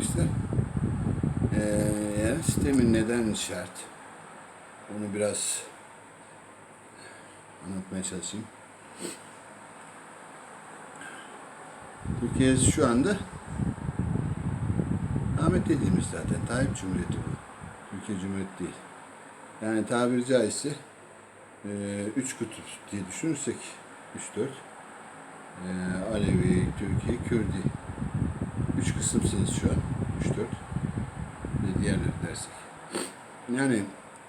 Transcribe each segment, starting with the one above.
arkadaşlar. Ee, yer sistemi neden şart? Onu biraz anlatmaya çalışayım. Türkiye şu anda Ahmet dediğimiz zaten Tayyip Cumhuriyeti bu. Türkiye Cumhuriyeti değil. Yani tabiri caizse e, üç kutup diye düşünürsek üç dört e, Alevi, Türkiye, Kürdi üç kısımsınız şu an. Üç dört ve diğerleri dersek. Yani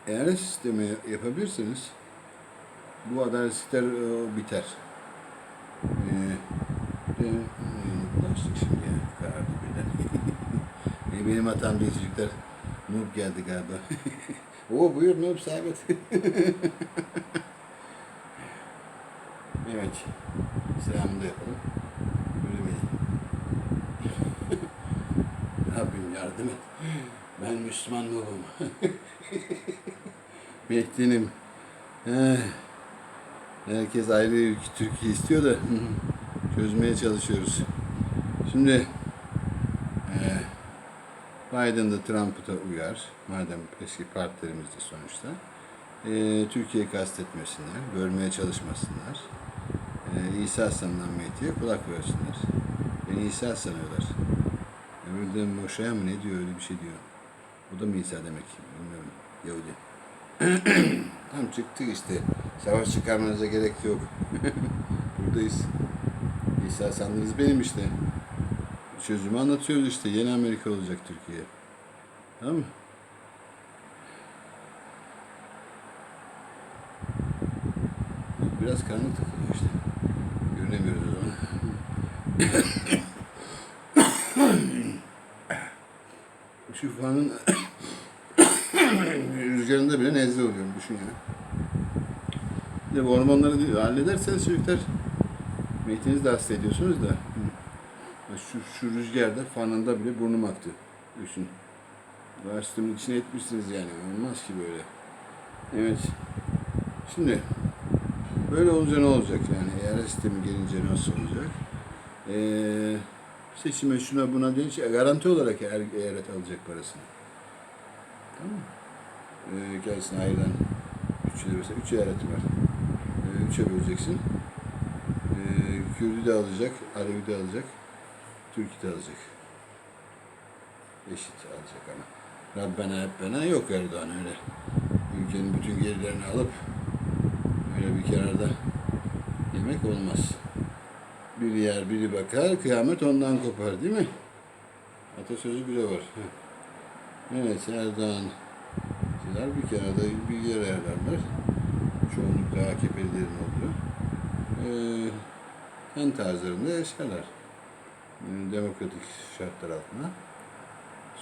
eğer sistemi yapabilirseniz bu adaletsizlikler e, biter. E, de, şimdi karardı birden. E, Benim hatam değil çocuklar. Noob geldi galiba. Oo buyur Noob sabit. evet. Selamını da yapalım. Bir... Rabbim yardım et. Ben Müslüman Noob'um. Mehdi'nim. Eh. Herkes ayrı bir Türkiye istiyor da çözmeye çalışıyoruz. Şimdi eee Biden da Trump'ı da uyar. Madem eski partilerimiz de sonuçta. Eee Türkiye'yi kastetmesinler, bölmeye çalışmasınlar. Eee İsa sanılan Mehdi'ye kulak versinler. Beni İsa sanıyorlar. Öbürü de Moşe'ye mi ne diyor öyle bir şey diyor. O da mı İsa demek bilmiyorum. Yahudi. Tam çıktık işte. Savaş çıkarmanıza gerek yok. Buradayız. İsa sandınız benim işte. Çözümü anlatıyoruz işte. Yeni Amerika olacak Türkiye. Tamam mı? Biraz karanlık takılıyor işte. Görünemiyoruz o zaman. Şu fanın rüzgarında bile nezle oluyorum düşün yani. Bir de bu hormonları hallederseniz çocuklar Mehdi'nizi de hasta ediyorsunuz da. Şu, şu rüzgarda fanında bile burnum aktı. Düşün. Üniversitenin içine etmişsiniz yani. Olmaz ki böyle. Evet. Şimdi böyle olunca ne olacak yani? Eğer sistemi gelince nasıl olacak? Ee, seçime şuna buna değil, garanti olarak eyalet alacak parasını. Ee, gelsin ayrılan üç lira mesela üç eyaleti var. Ee, üçe böleceksin. Ee, Kürt'ü de alacak, Alevi de alacak, Türk'ü de alacak. Eşit alacak ama. Rabbena Rabbena yok Erdoğan öyle. Ülkenin bütün gerilerini alıp öyle bir kenarda yemek olmaz. Biri yer biri bakar, kıyamet ondan kopar değil mi? Atasözü bile var. Evet Erdoğan Sizler bir kenarda bir yer ayarlarlar. Çoğunlukla AKP'lilerin olduğu. Ee, en tarzlarında yaşarlar. Ee, demokratik şartlar altında.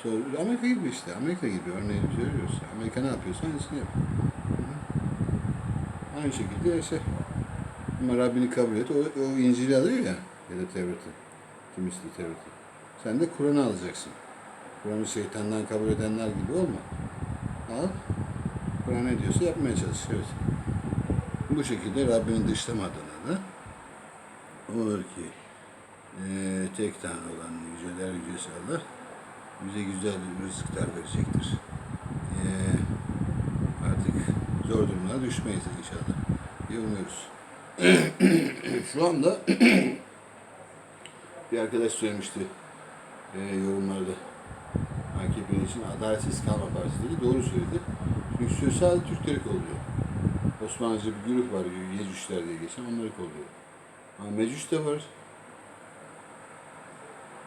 Sonra, Amerika gibi işte. Amerika gibi örneğin söylüyoruz. Amerika ne yapıyorsa aynısını yap. Hı. Aynı şekilde yaşa. Ama Rabbini kabul et. O, o İncil'i alıyor ya. Ya da Tevrat'ı. Kimisli Tevrat'ı. Sen de Kur'an'ı alacaksın. Kur'an'ı şeytandan kabul edenler gibi olma. Al. Kur'an ne diyorsa yapmaya çalış. Evet. Bu şekilde Rabbini dışlamadığına da olur ki e, tek Tanrı olan yüceler yücesi Allah bize güzel rızıklar verecektir. E, artık zor durumlara düşmeyiz inşallah. diye umuyoruz. Şu anda bir arkadaş söylemişti e, yorumlarda. AKP'nin için adaletsiz kalma partisi dedi. Doğru söyledi. Çünkü söz sadece Türkleri kolluyor. Osmanlıca bir grup var, Yecüşler diye geçen, onları kolluyor. Ama Mecüs de var.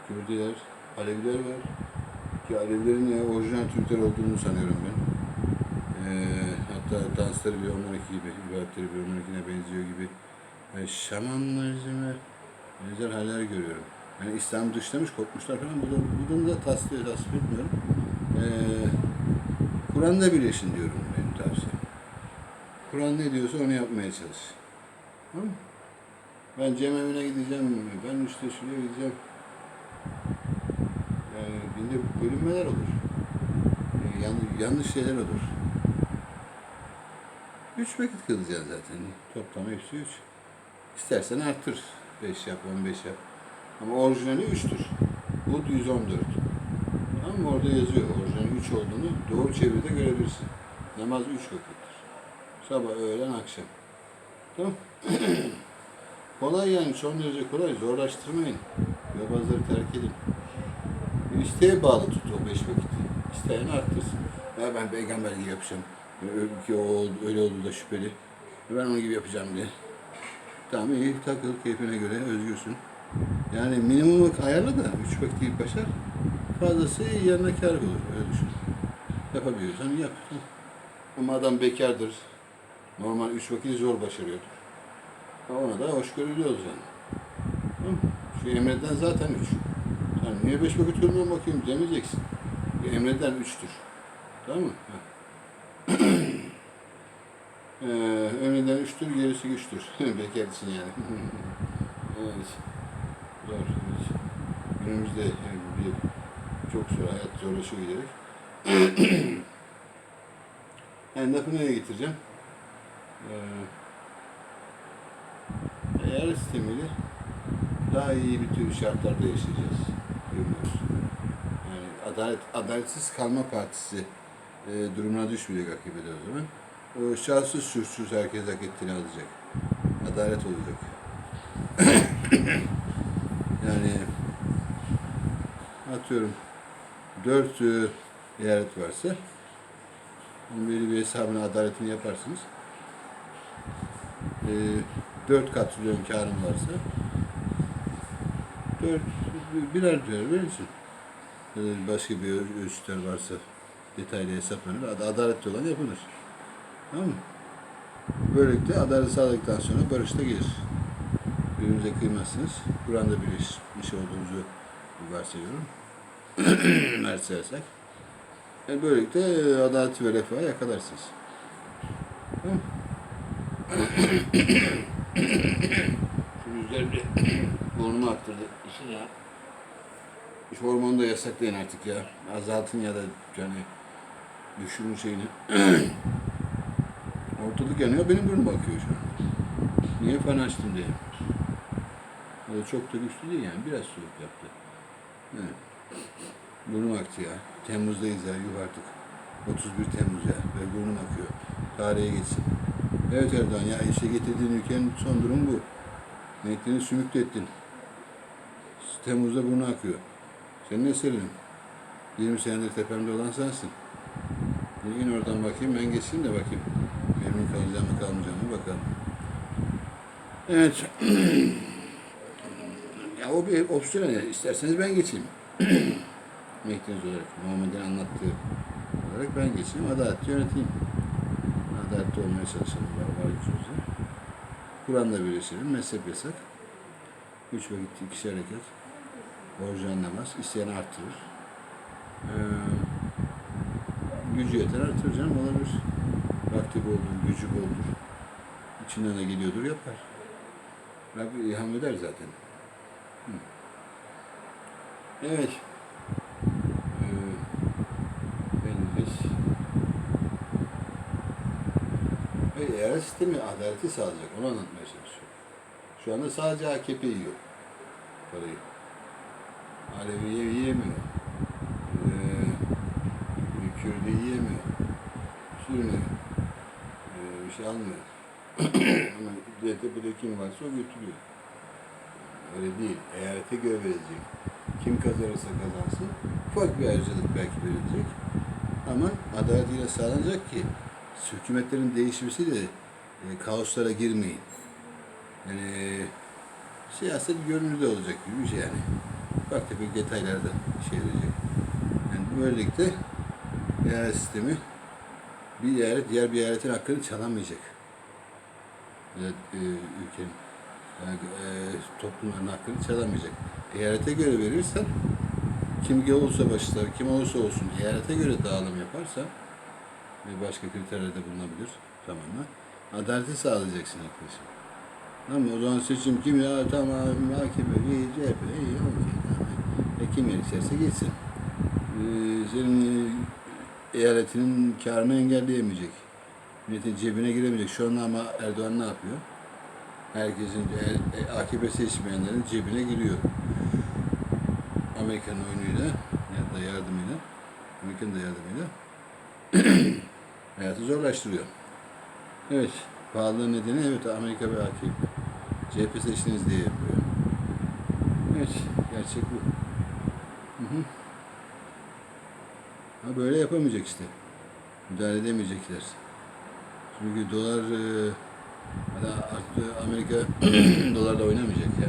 Kürdiler, Aleviler var. Ki Alevilerin ya, orijinal Türkler olduğunu sanıyorum ben. Ee, hatta dansları bir onlarınki gibi, ibadetleri bir onlarınkine benziyor gibi. Yani şamanlar, benzer haller görüyorum. Yani İslam dışlamış, kopmuşlar falan. Bu, da, bu durumda tasvip, tasvip etmiyorum. Ee, Kur'an'da birleşin diyorum benim tavsiyem. Kur'an ne diyorsa onu yapmaya çalış. Tamam mı? Ben cemevine gideceğim, ben işte şuraya gideceğim. Yani binde bölünmeler olur. Ee, yan- yanlış şeyler olur. Üç vakit kılacaksın zaten. Toplam hepsi üç. İstersen arttır. Beş yap, on beş yap. Ama orijinali üçtür. Bu 114. Tamam mı? Orada yazıyor. Orijinal 3 olduğunu doğru çeviride görebilirsin. Namaz 3 vakittir. Sabah, öğlen, akşam. Tamam Kolay yani son derece kolay. Zorlaştırmayın. Yobazları terk edin. İsteğe bağlı tut o beş vakiti. İsteyen arttırsın. Ya ben peygamber gibi yapacağım. Ki o öyle oldu da şüpheli. Ben onun gibi yapacağım diye. Tamam iyi takıl keyfine göre özgürsün. Yani minimum ayarla da üç vakit ilk başar. Fazlası yanına kar olur. Öyle düşün. Yapabiliyorsan yap. Ama adam bekardır. Normal üç vakit zor başarıyor. Ona da olacaksın. Tamam mı? Şu emreden zaten üç. Sen niye beş vakit kılmıyorum bakayım demeyeceksin. Emreden üçtür. Tamam mı? Ee, emreden üçtür, gerisi güçtür. Bekarsın yani. evet. Evet. Günümüzde yani bir, çok zor, hayat zorlaşıyor giderek. yani lafı nereye getireceğim? Ee, eğer sistemiyle daha iyi bir tür şartlarda yaşayacağız. Görüyoruz. Yani adalet, adaletsiz kalma partisi e, durumuna düşmeyecek akibede o zaman. O şahsız suçsuz herkes hak ettiğini alacak. Adalet olacak. yani atıyorum dört e, eyalet varsa onun belli bir hesabını adaletini yaparsınız. E, dört katrilyon karın varsa dört, birer birer verirsin. Ya da başka bir öl- ölçütler varsa detaylı hesaplanır. Ad- Adaletli olan yapılır. Tamam mı? Böylelikle adalet sağladıktan sonra barış da gelir. Birbirinize kıymazsınız. Kur'an'da bir iş, iş olduğunuzu varsayıyorum. Varsayarsak. Yani böylelikle e, adaleti ve refahı yakalarsınız. Şu rüzgar bir burnumu aktırdı. İşin ya. Şu hormonu da yasaklayın artık ya. Azaltın ya da yani düşürün şeyini. Ortalık yanıyor, benim burnum akıyor şu an. Niye fan açtım diye. Da çok da güçlü değil yani, biraz soğuk yaptı. Evet. Burnum aktı ya. Temmuz'dayız ya, yuh artık. 31 Temmuz ya ve burnum akıyor. Tarihe geçsin. Evet Erdoğan ya işe getirdiğin ülkenin son durumu bu. Niyetini sümüklü ettin. Temmuz'da burnu akıyor. Senin eserin. 20 senedir tepemde olan sensin. Bir gün oradan bakayım, ben geçeyim de bakayım. Memnun kalacağım mı kalmayacağım mı bakalım. Evet. ya o bir opsiyon. İsterseniz ben geçeyim. Mektiniz olarak, Muhammed'in anlattığı olarak ben geçeyim, adaletli yöneteyim. Adaletli olmaya çalışalım var, var gücümüzle. Kur'an'la birleşelim, mezhep yasak. Üç vakit ikişer rekat. Orijinal namaz, isteyen artırır. Ee, gücü yeter artırır canım olabilir. Vakti boldur, gücü boldur. İçinden de geliyordur yapar. Rabbi ilham eder zaten. Evet. Ee. Ve eyalet sistemi adaleti sağlayacak. Onu anlatmaya çalışıyorum. Şu anda sadece AKP yiyor parayı. Alevi ye- yiyemiyor. Ee, Kürdi yiyemiyor. Sürünüyor. Ee, bir şey almıyor. Ama DTP'de kim varsa o götürüyor. Öyle değil. Eyalete göre verilecek. Kim kazanırsa kazansın. Ufak bir ayrıcalık belki verilecek. Ama adalet yine sağlanacak ki hükümetlerin değişmesiyle e, kaoslara girmeyin. Yani siyaset görünürde olacak gibi bir şey yani. Ufak tefek detaylarda işe yarayacak. Yani böylelikle eyalet sistemi bir eyalet diğer bir eyaletin hakkını çalamayacak. Evet, e, ülkenin yani, e, toplumların hakkını çalamayacak. Eyalete göre verirsen kim olursa başlar, kim olursa olsun eyalete göre dağılım yaparsa ve başka kriterlerde bulunabilir zamanla. Adaleti sağlayacaksın arkadaşım. Ama o zaman seçim kim ya tamam AKP, iyi, CHP, iyi, okey. Tamam. E, kim gerekirse geçsin. Ee, senin e, eyaletinin karını engelleyemeyecek. Milletin cebine giremeyecek. Şu anda ama Erdoğan ne yapıyor? Herkesin e, e, AKP seçmeyenlerin cebine giriyor. Amerikan oyunuyla ya da yardımıyla Amerika'nın da yardımıyla hayatı zorlaştırıyor. Evet, pahalılığın nedeni evet Amerika ve AKP. CHP seçtiniz diye yapıyor. Evet, gerçek bu. Hı hı. Ha böyle yapamayacak işte. Müdahale edemeyecekler. Çünkü dolar e, arttı. Amerika dolarla oynamayacak ya.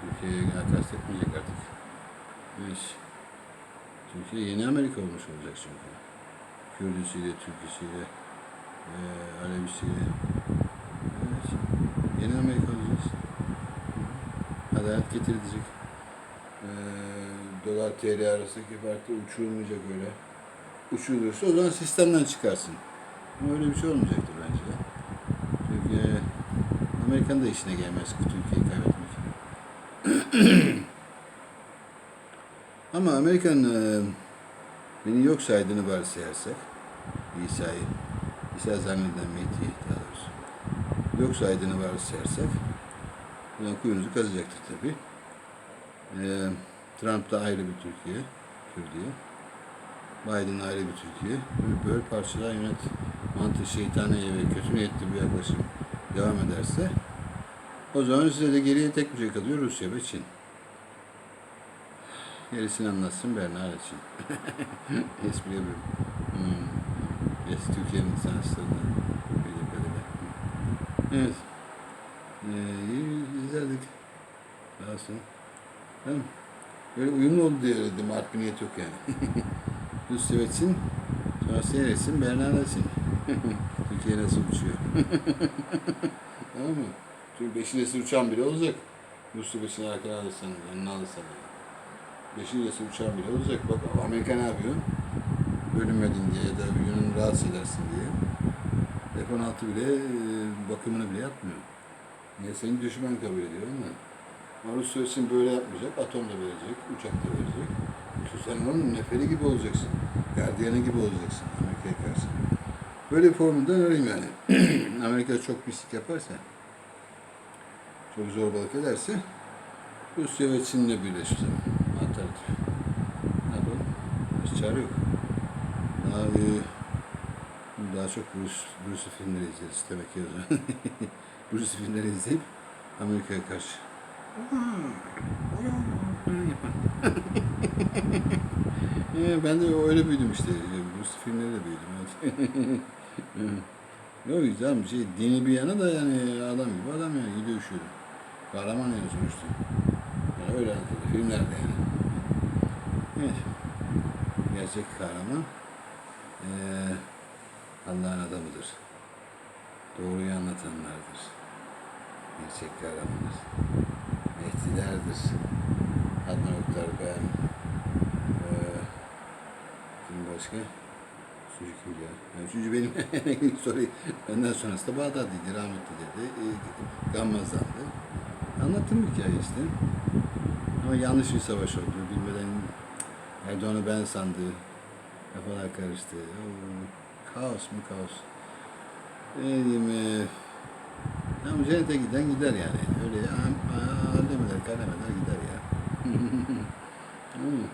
Türkiye'ye kastetmeyecek artık. Evet. Türkiye yeni Amerika olmuş olacak çünkü. Kürdüsüyle, Türküsüyle, e, Alevisiyle. Evet. Yeni Amerika olacağız. Adalet getirilecek. E, dolar TL arasındaki fark da uçurulmayacak öyle. Uçurulursa o zaman sistemden çıkarsın. Ama öyle bir şey olmayacaktır Amerika'nın da işine gelmez ki Türkiye'yi kaybetmek. Ama Amerika'nın e, beni yok saydığını varsayarsak, İsa'yı, İsa zannedilen Mehdi'yi daha doğrusu, yok saydığını varsayarsak, buradan kuyunuzu kazacaktır tabii. E, Trump da ayrı bir Türkiye, Türkiye. Biden ayrı bir Türkiye. Böyle, böyle parçalar yönet mantığı şeytaniye ve kötü niyetli bir yaklaşım devam ederse o zaman size de geriye tek bir şey kalıyor Rusya ve Çin. Gerisini anlatsın Berna için. Espri yapıyorum. Hmm. Yes, Türkiye'nin sanatçılarından. Evet. Ee, izledik. Daha sonra. Tamam. Böyle uyumlu oldu diye dedim. Art bir niyet yok yani. Rusya ve Çin. Sonra seyretsin Berna Resim. Türkiye nasıl uçuyor. tamam mı? Çünkü beşi nesil uçan biri olacak. Rusya ve Çin arkana alırsan, yanına alırsan. Yani. Beşinci nesil uçan bile olacak. Bak Amerika ne yapıyor? Bölünmedin diye ya da Yunan'ı rahatsız edersin diye. F-16 bile e, bakımını bile yapmıyor. Niye seni düşman kabul ediyor ama. Ama Rusya için böyle yapmayacak. Atom da verecek, uçak da verecek. Sen onun neferi gibi olacaksın. Gardiyanı gibi olacaksın Amerika'ya karşı. Böyle bir formülden arayayım yani. Amerika çok pislik yaparsa, çok zorbalık ederse Rusya ve Çin'le birleşir. Alternatif. Ne yapalım? Hiç çare yok. Daha, daha çok Bruce, Bruce filmleri izleriz demek ki o zaman. Bruce filmleri izleyip Amerika'ya karşı. Ee, ben de öyle büyüdüm işte. Bruce filmleriyle büyüdüm. Evet. Yok bir şey. Dini bir yana da yani adam gibi adam yani. Gidiyor şu. Kahraman yani sonuçta. Yani öyle anlatılıyor. Filmlerde yani. Evet. Gerçek kahraman ee, Allah'ın adamıdır. Doğruyu anlatanlardır. Gerçek kahramandır. Mehdilerdir. Adnan Oktar ben. Ee, kim başka? Üçüncü kim ya? Yani üçüncü benim soru. Benden sonrası da Bağdat'ıydı, rahmetli dedi. E, Gammaz'dandı. Anlattım hikaye işte. Ama yanlış bir savaş oldu. Bilmeden Erdoğan'ı ben sandı. Kafalar karıştı. Oo, kaos mu kaos. Ne diyeyim e, ama cennete giden gider yani. Öyle hallemeler, kalemeler gider ya.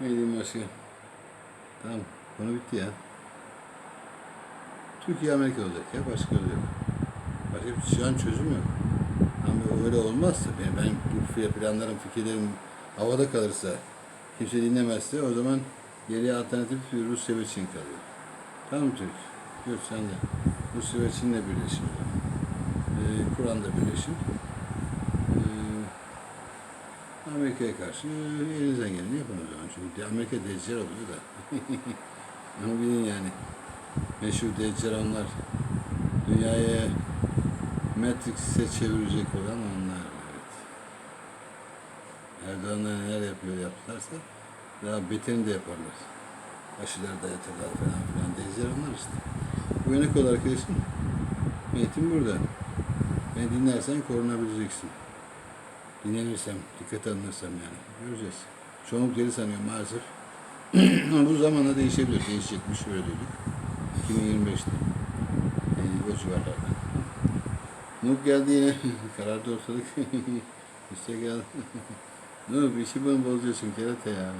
Ne diyeyim başka? Tamam, konu bitti ya. Türkiye Amerika olacak ya, başka yolu yok. Başka bir şu an çözüm yok. Ama öyle olmazsa, ben, ben bu planlarım, fikirlerim havada kalırsa, kimse dinlemezse o zaman geriye alternatif Rusya ve Çin kalıyor. Tamam mı Türk? Gör sen de. Rusya ve Çin'le birleşim. Ee, Kur'an'da birleşim. Ee, Amerika'ya karşı elinizden geleni yapın o zaman. Çünkü Amerika deccal oluyor da. Bilin yani. Meşhur deccal onlar. Dünyaya Matrix'e çevirecek olan onlar. Evet. Erdoğan'la neler yapıyor yaptılarsa daha beterini de yaparlar. Aşıları dayatırlar falan filan. Deccal onlar işte. Uyanık ol arkadaşım. Niyetim burada. Beni dinlersen korunabileceksin. Dinlenirsem, dikkat alınırsam yani. Göreceğiz. Çoğunluk deli sanıyorum maalesef. Bu zamanla değişebilir. Değişecekmiş öyle duyduk. 2025'te. Yani o civarlarda. Nuk geldi yine. Karardı ortalık. İşte gel. ne bir işi bana bozuyorsun kerata ya.